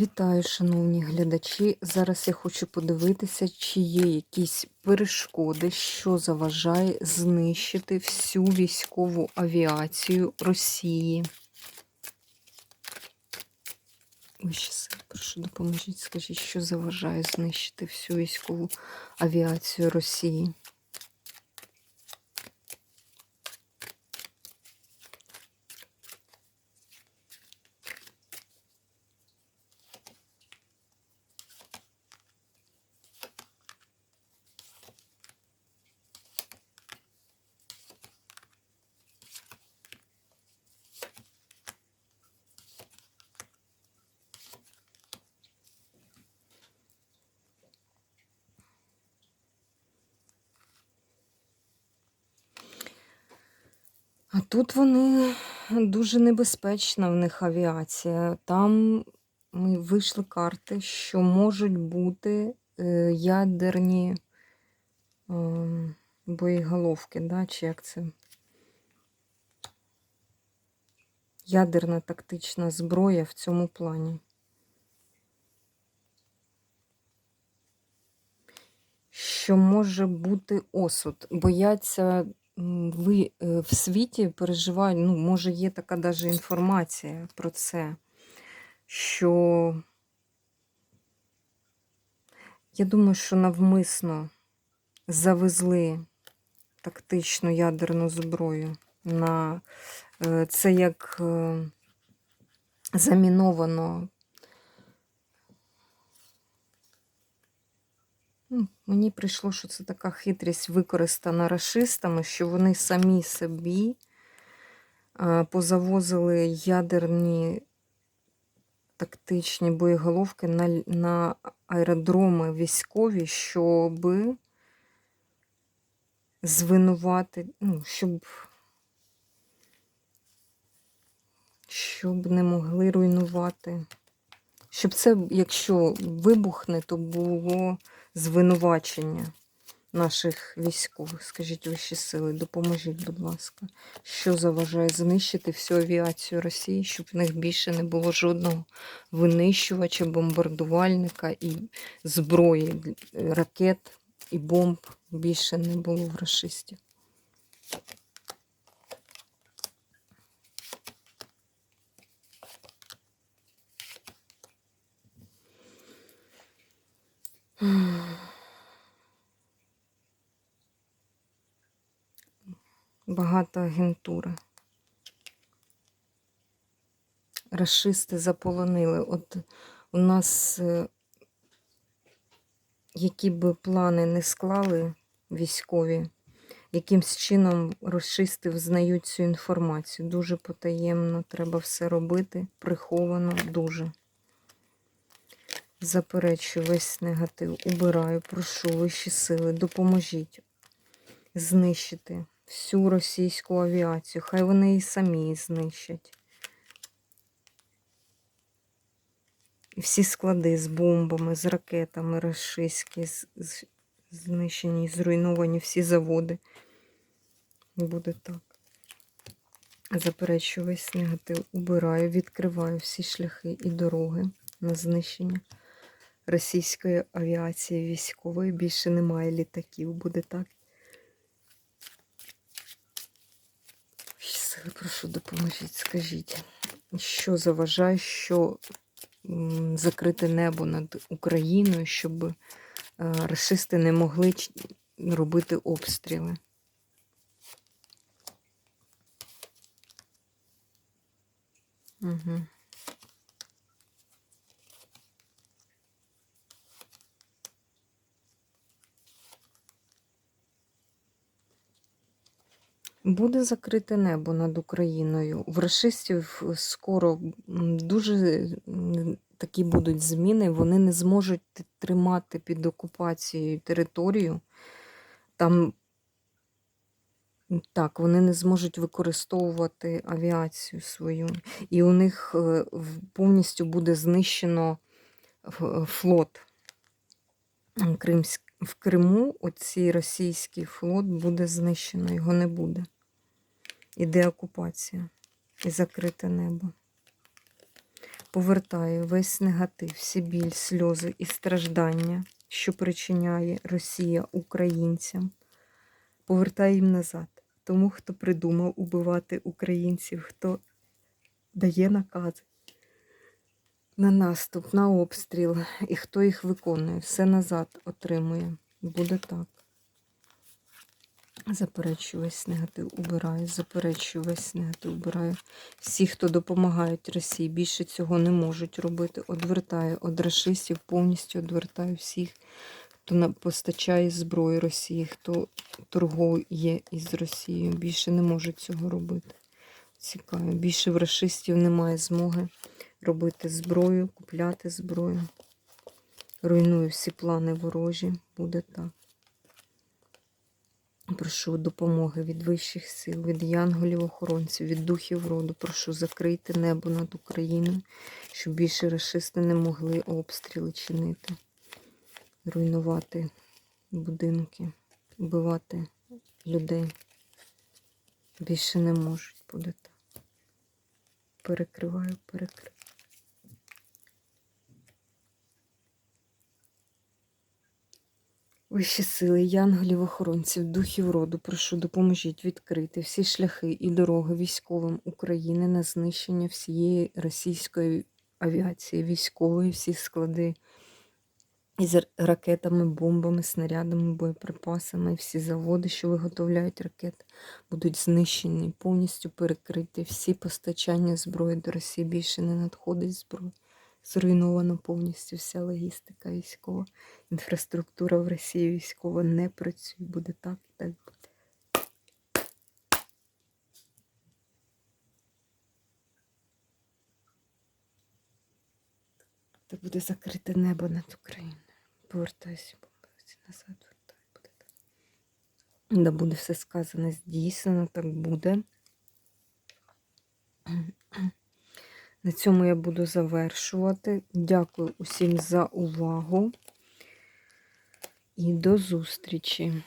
Вітаю, шановні глядачі. Зараз я хочу подивитися, чи є якісь перешкоди, що заважає знищити всю військову авіацію Росії. Ой, щас, прошу, допоможіть, скажіть, що заважає знищити всю військову авіацію Росії. А тут вони дуже небезпечна в них авіація. Там ми вийшли карти, що можуть бути е, ядерні е, боєголовки, да? чи як це? Ядерна тактична зброя в цьому плані. Що може бути осуд? Бояться ви е, в світі переживають, ну, може, є така даже інформація про це, що я думаю, що навмисно завезли тактичну ядерну зброю на е, це як е, заміновано. Мені прийшло, що це така хитрість використана рашистами, що вони самі собі е, позавозили ядерні тактичні боєголовки на, на аеродроми військові, щоб звинувати, ну, щоб, щоб не могли руйнувати. Щоб це, якщо вибухне, то було звинувачення наших військових. Скажіть вищі сили, допоможіть, будь ласка, що заважає знищити всю авіацію Росії, щоб в них більше не було жодного винищувача, бомбардувальника і зброї, ракет і бомб більше не було в расистів. Багато агентури. Рашисти заполонили. От у нас, е, які би плани не склали військові, якимсь чином рашисти взнають цю інформацію. Дуже потаємно треба все робити, приховано дуже. Заперечую весь негатив, убираю, прошу вищі сили, допоможіть знищити всю російську авіацію. Хай вони і самі знищать. І всі склади з бомбами, з ракетами рашистські, знищені, зруйновані всі заводи. Буде так. Заперечую весь негатив, убираю, відкриваю всі шляхи і дороги на знищення російської авіації військової. Більше немає літаків, буде так. Сили, прошу, допоможіть, скажіть, що заважає, що закрите небо над Україною, щоб е, расисти не могли робити обстріли. Угу. Буде закрите небо над Україною. В расистів скоро дуже такі будуть зміни. Вони не зможуть тримати під окупацією територію. Там так, вони не зможуть використовувати авіацію свою. І у них е, повністю буде знищено флот. М, В Криму оцей російський флот буде знищено, його не буде. Іде окупація і закрите небо. повертаю весь негатив, всі біль, сльози і страждання, що причиняє Росія українцям. Повертаю їм назад. Тому, хто придумав убивати українців, хто дає накази на наступ, на обстріл, і хто їх виконує, все назад отримує. Буде так. Заперечую весь негатив, убираю, заперечую весь негатив, убираю. Всі, хто допомагають Росії, більше цього не можуть робити. Одвертаю від рашистів, повністю одвертаю всіх, хто постачає зброю Росії, хто торгує із Росією. Більше не можуть цього робити. Цікаво. Більше в рашистів немає змоги робити зброю, купляти зброю. Руйную всі плани ворожі. Буде так. Прошу допомоги від вищих сил, від янголів-охоронців, від духів роду. Прошу закрити небо над Україною, щоб більше расисти не могли обстріли чинити, руйнувати будинки, вбивати людей. Більше не можуть буде. Перекриваю, перекриваю. Вищі сили, янголів, охоронців, духів роду, прошу, допоможіть відкрити всі шляхи і дороги військовим України на знищення всієї російської авіації, військової, всі склади із ракетами, бомбами, снарядами, боєприпасами, всі заводи, що виготовляють ракети, будуть знищені, повністю перекриті. Всі постачання зброї до Росії більше не надходить зброї. Зруйновано повністю вся логістика військова. Інфраструктура в Росії військова не працює. Буде так і так буде. Це буде закрите небо над Україною. Повертайся назад, буде так. Да буде все сказане здійснено, так буде. На цьому я буду завершувати. Дякую усім за увагу і до зустрічі!